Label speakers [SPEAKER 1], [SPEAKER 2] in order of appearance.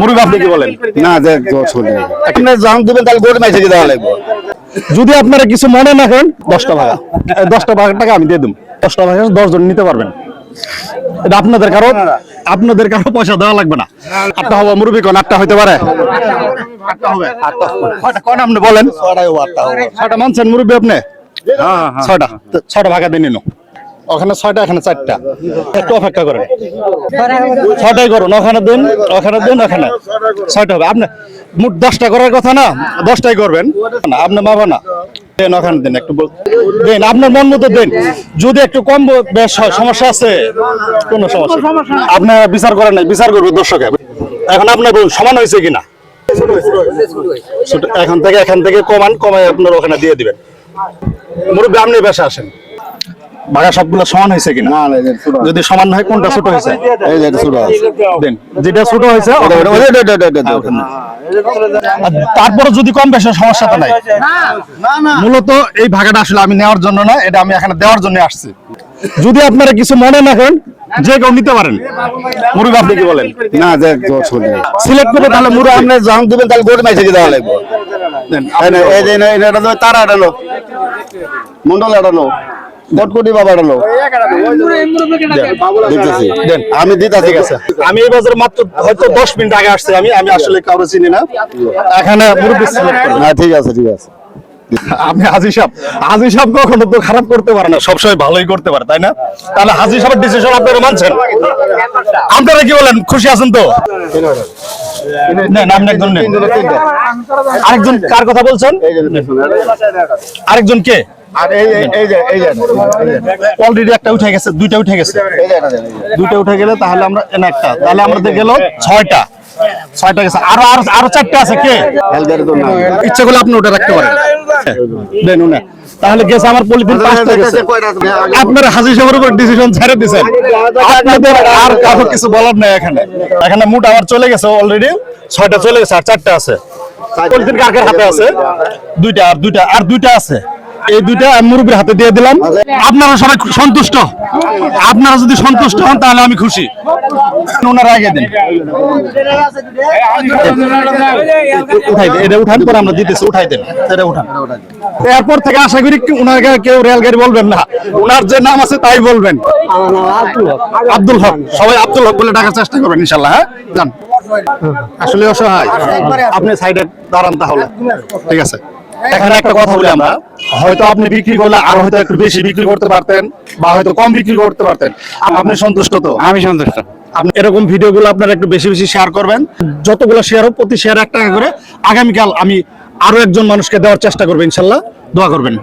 [SPEAKER 1] মুরগি আপনি কি বলেন।
[SPEAKER 2] না যে চলে আপনি যখন দিবেন তাহলে গরু মাইছে দেওয়া লাগবে।
[SPEAKER 1] যদি আপনারা কিছু মনে না করেন দশটা ভাগা। দশটা ভাগের টাকা আমি দিয়ে দেবো দশটা ভাগা দশ জন নিতে পারবেন। এটা আপনাদের কারও আপনাদের কারও পয়সা দেওয়া লাগবে না। আটটা হবে মুরগি কোন আটটা হইতে পারে? কোন আপনি বলেন? ছটা মানছেন মুরব্বী আপনি? ছয়টা। তো ছয়টা ভাগা দিয়ে নিন। ওখানে ছয়টা এখানে চারটা। একটু অপেক্ষা করেন। ছয়টাই করুন ওখানে দিন ওখানে দিন ওখানে। ছয়টা হবে। আপনি মোট দশটা করার কথা না? দশটাই করবেন। না আপনি মাপা না। দেন ওখানে দিন একটু দেন আপনার মন মতো দেন। যদি একটু কম বেশ হয় সমস্যা আছে? কোনো সমস্যা নেই। আপনি বিচার করেন নাই বিচার করবে দর্শকে। এখন আপনার বলুন সমান হয়েছে কিনা? এখন থেকে এখান থেকে কমান কমায় আপনার ওখানে দিয়ে দিবেন। মুরব্বী আপনি বেশা আসেন। বাঘা সবগুলো সমান হয়েছে কিনা?
[SPEAKER 2] না না এই যে ছোট
[SPEAKER 1] যদি সমান হয় কোনটা ছোট হয়েছে?
[SPEAKER 2] এই যে ছোট আছে।
[SPEAKER 1] দেন যেটা ছোট হয়েছে
[SPEAKER 2] ওটা-
[SPEAKER 1] আর তারপরে যদি কম বেশি সমস্যা তো নাই। মূলত এই ভাগাটা আসলে আমি নেওয়ার জন্য না এটা আমি এখানে দেওয়ার জন্য আসছি। যদি আপনারা কিছু মনে না করেন যে কেউ নিতে পারেন। মুরগি আপনি কি বলেন?
[SPEAKER 2] না যে
[SPEAKER 1] সিলেক্ট করে তাহলে মুরগি
[SPEAKER 2] আপনি যখন দিবেন তাহলে গরু মাইছে কি দেওয়া লাগবে?
[SPEAKER 1] দেন
[SPEAKER 2] এই নে- এই যে এটা তো তারা এটালো মন্ডল এটালো কটকটি বাবা এটালো
[SPEAKER 1] দেন
[SPEAKER 2] আমি দিতেছি
[SPEAKER 1] ঠিক আমি এই বাজারে মাত্র হয়তো দশ মিনিট আগে আসছি আমি আমি আসলে কাউকে চিনি না। এখানে মুরগি
[SPEAKER 2] না ঠিক আছে ঠিক আছে।
[SPEAKER 1] আপনি হাজি সাহেব। হাজি সাহেব কখনো তো খারাপ করতে পারে না সবসময় ভালোই করতে পারে তাই না? তাহলে হাজি সাহেবের ডিসিশন আপনারা মানছেন? আপনারা কি বলেন খুশি আছেন তো? আরেকজন কার কথা বলছেন? আরেকজন কে?
[SPEAKER 2] আর এই এই- যে এই যে
[SPEAKER 1] অলরেডি একটা উঠে গেছে দুইটা উঠে গেছে। দুইটা উঠে গেলে তাহলে আমরা এনে একটা। তাহলে আমাদের গেল ছয়টা। ছয়টা গেছে। আরও আরও আরও চারটা আছে কে? ইচ্ছা করলে আপনি ওটা রাখতে পারেন। দেন উনি। তাহলে গেছে আমার পলিথিন পাঁচটা গেছে। আপনারা হাজির সাহেবের উপর ডিসিশন ছেড়ে দিয়েছেন আপনাদের আর কারও কিছু বলার নাই এখানে। এখানে মুট আমার চলে গেছে অলরেডি ছয়টা চলে গেছে আর চারটা আছে। পলিথিন কার কার হাতে আছে? দুইটা আর দুইটা আর দুইটা আছে। এই দুইটা মুরব্বীর হাতে দিয়ে দিলাম। আপনারা সবাই সন্তুষ্ট। আপনারা যদি সন্তুষ্ট হন, তাহলে আমি খুশি। ওনারা এরপর থেকে আশা করি কেউ রেলগাড়ি বলবেন না। উনার যে নাম আছে, তাই বলবেন। আব্দুল হক। সবাই আব্দুল হক বলে ডাকার চেষ্টা করবেন ইনশাল্লাহ হ্যাঁ? যান। আসলে অসহায়। আপনি সাইডে দাঁড়ান তাহলে। ঠিক আছে। এখানে একটা কথা বলি আমরা। হয়তো আপনি বিক্রি করলে আর হয়তো একটু বেশি বিক্রি করতে পারতেন বা হয়তো কম বিক্রি করতে পারতেন। আপনি সন্তুষ্ট তো?
[SPEAKER 3] আমি সন্তুষ্ট।
[SPEAKER 1] আপনি এরকম ভিডিওগুলো আপনারা একটু বেশি বেশি শেয়ার করবেন। যতগুলো শেয়ার হোক প্রতি শেয়ার এক টাকা করে আগামীকাল আমি আরও একজন মানুষকে দেওয়ার চেষ্টা করব ইনশাল্লাহ। দোয়া করবেন।